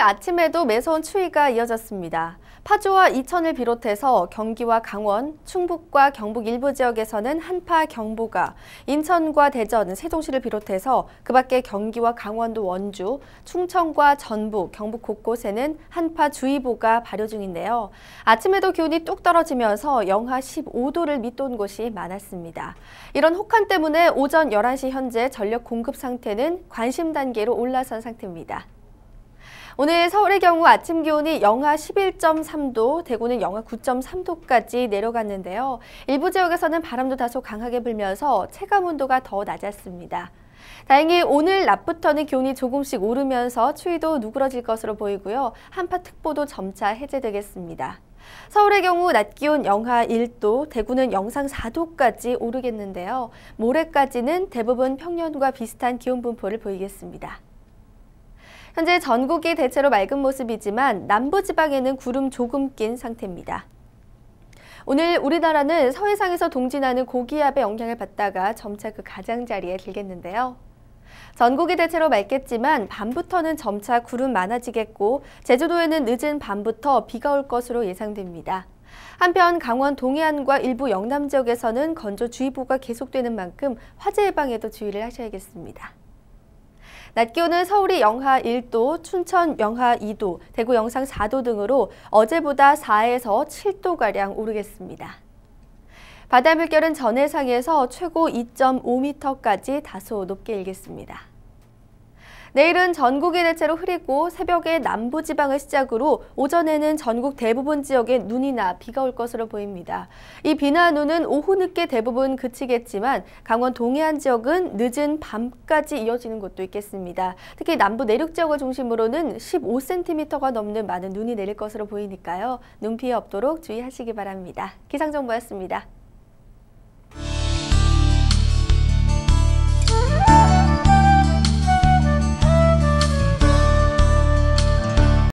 아침에도 매서운 추위가 이어졌습니다. 파주와 이천을 비롯해서 경기와 강원, 충북과 경북 일부 지역에서는 한파 경보가, 인천과 대전, 세종시를 비롯해서 그 밖에 경기와 강원도 원주, 충청과 전북, 경북 곳곳에는 한파 주의보가 발효 중인데요. 아침에도 기온이 뚝 떨어지면서 영하 15도를 밑돈 곳이 많았습니다. 이런 혹한 때문에 오전 11시 현재 전력 공급 상태는 관심 단계로 올라선 상태입니다. 오늘 서울의 경우 아침 기온이 영하 11.3도, 대구는 영하 9.3도까지 내려갔는데요. 일부 지역에서는 바람도 다소 강하게 불면서 체감 온도가 더 낮았습니다. 다행히 오늘 낮부터는 기온이 조금씩 오르면서 추위도 누그러질 것으로 보이고요. 한파특보도 점차 해제되겠습니다. 서울의 경우 낮 기온 영하 1도, 대구는 영상 4도까지 오르겠는데요. 모레까지는 대부분 평년과 비슷한 기온 분포를 보이겠습니다. 현재 전국이 대체로 맑은 모습이지만 남부지방에는 구름 조금 낀 상태입니다. 오늘 우리나라는 서해상에서 동진하는 고기압의 영향을 받다가 점차 그 가장자리에 들겠는데요. 전국이 대체로 맑겠지만 밤부터는 점차 구름 많아지겠고 제주도에는 늦은 밤부터 비가 올 것으로 예상됩니다. 한편 강원 동해안과 일부 영남 지역에서는 건조주의보가 계속되는 만큼 화재 예방에도 주의를 하셔야겠습니다. 낮 기온은 서울이 영하 1도, 춘천 영하 2도, 대구 영상 4도 등으로 어제보다 4에서 7도가량 오르겠습니다. 바다 물결은 전해상에서 최고 2.5m까지 다소 높게 일겠습니다. 내일은 전국이 대체로 흐리고 새벽에 남부지방을 시작으로 오전에는 전국 대부분 지역에 눈이나 비가 올 것으로 보입니다. 이 비나 눈은 오후 늦게 대부분 그치겠지만 강원 동해안 지역은 늦은 밤까지 이어지는 곳도 있겠습니다. 특히 남부 내륙 지역을 중심으로는 15cm가 넘는 많은 눈이 내릴 것으로 보이니까요. 눈 피해 없도록 주의하시기 바랍니다. 기상정보였습니다.